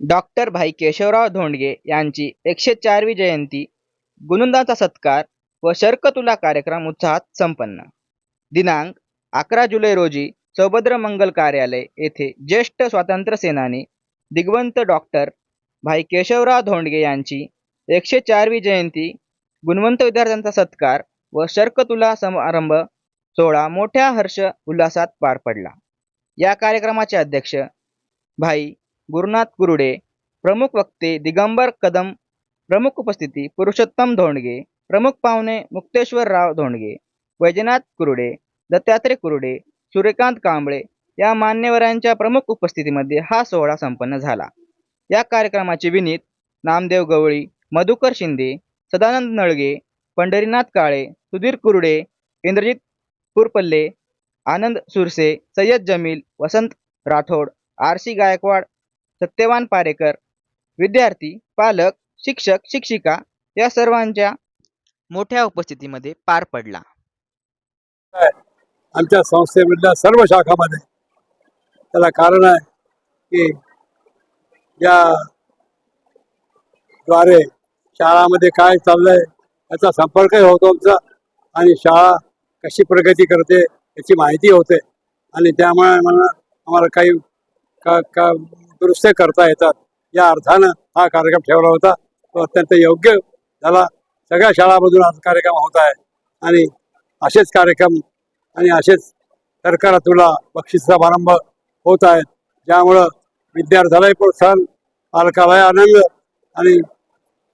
Doctor भाई केशवराव धोंडगे यांची एकशे चारवी जयंती. गुणवंतांचा सत्कार व शर्कतुला कार्यक्रम उत्साहात संपन्न. दिनांक अकरा जुलै रोजी सौभद्र मंगल कार्यालय येथे ज्येष्ठ स्वातंत्र्य सेनानी दिग्वंत डॉक्टर भाई केशवराव धोंडगे यांची एकशे चारवी जयंती. गुणवंत विद्यार्थ्यांचा सत्कार व शर्कतुला समारंभ सोहळा मोठ्या हर्ष उल्हासात पार पडला. या कार्यक्रमाचे अध्यक्ष भाई गुरुनाथ कुरुडे प्रमुख वक्ते दिगंबर कदम प्रमुख उपस्थिती पुरुषोत्तम धोंडगे प्रमुख पाहुणे मुक्तेश्वरराव धोंडगे वैजनाथ कुरुडे दत्तात्रय कुरुडे सूर्यकांत कांबळे या मान्यवरांच्या प्रमुख उपस्थितीमध्ये हा सोहळा संपन्न झाला या कार्यक्रमाचे विनीत नामदेव गवळी मधुकर शिंदे सदानंद नळगे पंढरीनाथ काळे सुधीर कुरुडे इंद्रजित पुरपल्ले आनंद सुरसे सय्यद जमील वसंत राठोड आर सी गायकवाड सत्यवान पारेकर विद्यार्थी पालक शिक्षक शिक्षिका या सर्वांच्या मोठ्या उपस्थितीमध्ये पार पडला. आमच्या संस्थेमधल्या सर्व शाखामध्ये त्याला कारण आहे की या द्वारे शाळामध्ये काय चाललंय याचा संपर्कही होतो आमचा आणि शाळा कशी प्रगती करते याची माहिती होते. आणि त्यामुळे मला आम्हाला काही का का दुरुस्त्या करता येतात. या अर्थानं हा कार्यक्रम ठेवला होता. तो अत्यंत योग्य झाला. सगळ्या शाळामधून आज कार्यक्रम होत आहे. आणि असेच कार्यक्रम आणि असेच सरकार तुला बक्षीस समारंभ होत आहेत ज्यामुळं विद्यार्थ्यालाही प्रोत्साहन पालकालाही आनंद आणि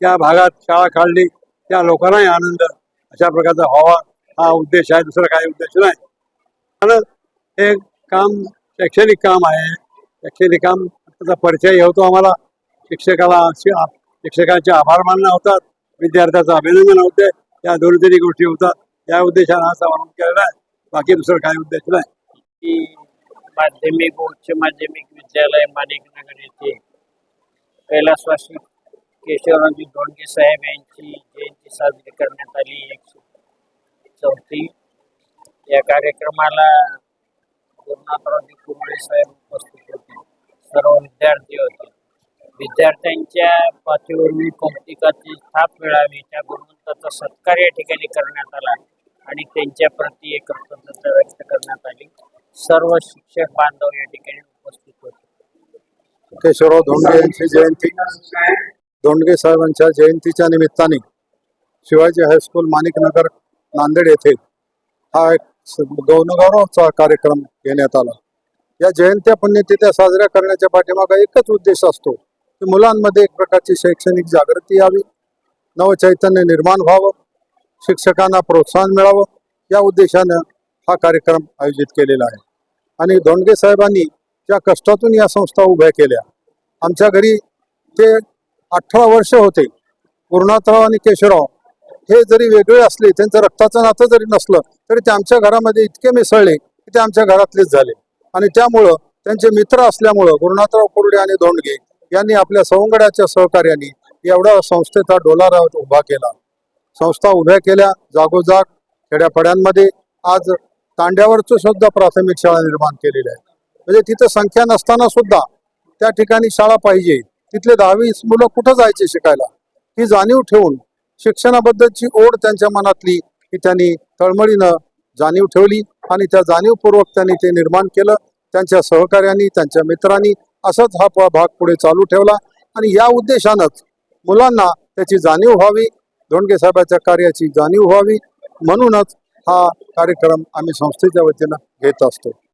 त्या भागात शाळा काढली त्या लोकांनाही आनंद अशा प्रकारचा व्हावा हा उद्देश आहे. दुसरा काही उद्देश नाही. कारण हे काम शैक्षणिक काम आहे. शैक्षणिक काम त्याचा परिचय होतो आम्हाला शिक्षकाला शिक्षकांचे आभार मानणं होतात. विद्यार्थ्याचं अभिनंदन होते. या दोन गोष्टी होतात. या उद्देशाने हा समारंभ केलेला आहे. बाकी दुसरं काही उद्देश नाही. की माध्यमिक उच्च माध्यमिक विद्यालय माणिकनगर येथे कैलासवासी केशवरावजी धोंडगे साहेब यांची जयंती साजरी करण्यात आली. एकशे चौथी. या कार्यक्रमाला गुरुनाथरावजी कुरडे साहेब सर्व विद्यार्थी होते. विद्यार्थ्यांच्या पाठीवरून कौतिकाची थाप मिळावी त्या गुणवंताचा सत्कार या ठिकाणी करण्यात आला आणि त्यांच्या प्रती एक कृतज्ञता व्यक्त करण्यात आली. सर्व शिक्षक बांधव या ठिकाणी उपस्थित होते. केशवराव धोंडगे यांची जयंती. धोंडगे साहेबांच्या जयंतीच्या निमित्ताने शिवाजी हायस्कूल माणिकनगर नांदेड येथे हा एक गौरवचा कार्यक्रम घेण्यात आला. या जयंत्या पुण्यतिथ्या साजऱ्या करण्याच्या पाठीमागा एकच उद्देश असतो की मुलांमध्ये एक प्रकारची शैक्षणिक जागृती यावी नवचैतन्य निर्माण व्हावं शिक्षकांना प्रोत्साहन मिळावं. या उद्देशानं हा कार्यक्रम आयोजित केलेला आहे. आणि धोंडगे साहेबांनी ज्या कष्टातून या संस्था उभ्या केल्या आमच्या घरी ते अठरा वर्ष होते. गुरुनाथराव आणि केशवराव हे जरी वेगळे असले त्यांचं रक्ताचं नातं जरी नसलं तरी ते आमच्या घरामध्ये इतके मिसळले की ते आमच्या घरातलेच झाले. आणि त्यामुळं त्यांचे मित्र असल्यामुळं गुरुनाथराव कुर्डे आणि धोंडगे यांनी आपल्या सवंगड्याच्या सहकार्याने एवढा संस्थेचा डोलारा उभा केला. संस्था उभ्या केल्या जागोजाग खेड्यापाड्यांमध्ये आज तांड्यावरच सुद्धा प्राथमिक शाळा निर्माण केलेल्या आहे. म्हणजे तिथं संख्या नसताना सुद्धा त्या ठिकाणी शाळा पाहिजे. तिथले दहावी मुलं कुठं जायचे शिकायला? ही जाणीव ठेवून शिक्षणाबद्दलची ओढ त्यांच्या मनातली ही त्यांनी तळमळीनं जाणीव ठेवली आणि त्या जाणीवपूर्वक त्यांनी ते निर्माण केलं. त्यांच्या सहकार्यांनी त्यांच्या मित्रांनी असाच हा प- भाग पुढे चालू ठेवला. आणि या उद्देशानंच मुलांना त्याची जाणीव व्हावी धोंडगे साहेबाच्या कार्याची जाणीव व्हावी म्हणूनच हा कार्यक्रम आम्ही संस्थेच्या वतीनं घेत असतो.